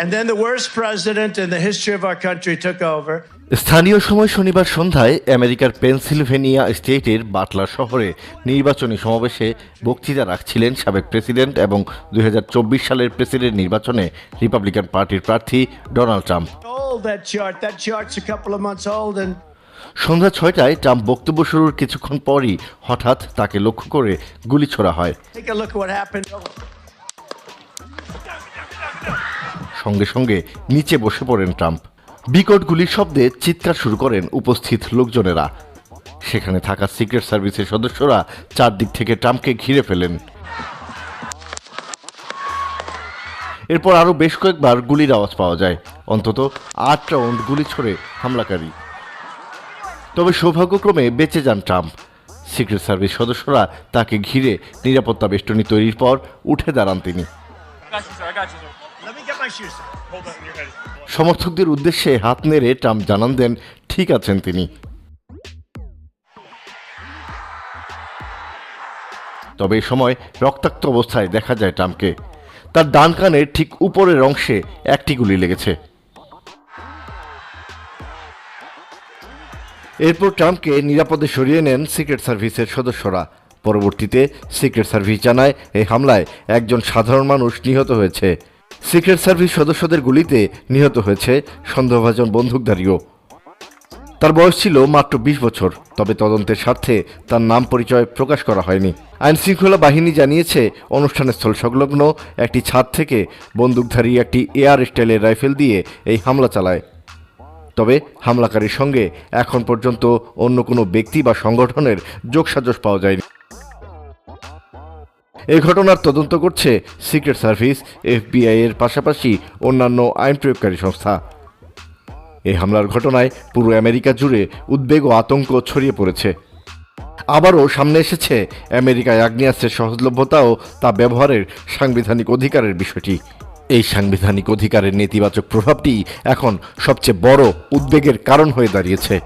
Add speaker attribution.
Speaker 1: And then the worst president in the history of our country took over.
Speaker 2: স্থানীয় সময় শনিবার সন্ধ্যায় আমেরিকার পেনসিলভেনিয়া স্টেটের বাটলার শহরে নির্বাচনী সমাবেশে বক্তৃতা রাখছিলেন সাবেক প্রেসিডেন্ট এবং দুই হাজার চব্বিশ সালের প্রেসিডেন্ট নির্বাচনে রিপাবলিকান পার্টির প্রার্থী ডোনাল্ড ট্রাম্প। সন্ধ্যা ছয়টায় ট্রাম্প বক্তব্য শুরুর কিছুক্ষণ পরই হঠাৎ তাকে লক্ষ্য করে গুলি ছোড়া হয়। সঙ্গে সঙ্গে নিচে বসে পড়েন ট্রাম্প। বিকট গুলির শব্দে চিৎকার শুরু করেন উপস্থিত লোকজনেরা। সেখানে থাকা সিক্রেট সার্ভিসের সদস্যরা চারদিক থেকে ট্রাম্পকে ঘিরে ফেলেন। এরপর আরও বেশ কয়েকবার গুলির আওয়াজ পাওয়া যায়। অন্তত আট রাউন্ড গুলি ছড়ে হামলাকারী। তবে সৌভাগ্যক্রমে বেঁচে যান ট্রাম্প। সিক্রেট সার্ভিস সদস্যরা তাকে ঘিরে নিরাপত্তা বেষ্টনী তৈরির পর উঠে দাঁড়ান তিনি। সমর্থকদের উদ্দেশ্যে হাত নেড়ে ট্রাম্প জানান দেন, ঠিক আছেন তিনি। তবে এই সময় রক্তাক্ত অবস্থায় দেখা যায় ট্রাম্পকে। তার ডান কানের ঠিক উপরের অংশে একটি গুলি লেগেছে। এরপর ট্রাম্পকে নিরাপদে সরিয়ে নেন সিক্রেট সার্ভিসের সদস্যরা। পরবর্তীতে সিক্রেট সার্ভিস জানায় এই হামলায় একজন সাধারণ মানুষ নিহত হয়েছে। সিক্রেট সার্ভিস সদস্যদের গুলিতে নিহত হয়েছে সন্দেহভাজন বন্দুকধারীও। তার বয়স ছিল মাত্র বিশ বছর, তবে তদন্তের স্বার্থে তার নাম পরিচয় প্রকাশ করা হয়নি। আইন শৃঙ্খলা বাহিনী জানিয়েছে, অনুষ্ঠানের স্থল সংলগ্ন একটি ছাদ থেকে বন্দুকধারী একটি এয়ার স্টাইলের রাইফেল দিয়ে এই হামলা চালায়। তবে হামলাকারীর সঙ্গে এখন পর্যন্ত অন্য কোনো ব্যক্তি বা সংগঠনের যোগসাজশ পাওয়া যায়নি। এই ঘটনার তদন্ত করছে সিক্রেট সার্ভিস, এফবিআই এর পাশাপাশি অন্যান্য আইন প্রয়োগকারী সংস্থা। এই হামলার ঘটনায় পুরো আমেরিকা জুড়ে উদ্বেগ ও আতঙ্ক ছড়িয়ে পড়েছে। আবারও সামনে এসেছে আমেরিকায় আগ্নেয়াস্ত্রের সহজলভ্যতা ও তা ব্যবহারের সাংবিধানিক অধিকারের বিষয়টি। এই সাংবিধানিক অধিকারের নেতিবাচক প্রভাবটি এখন সবচেয়ে বড় উদ্বেগের কারণ হয়ে দাঁড়িয়েছে।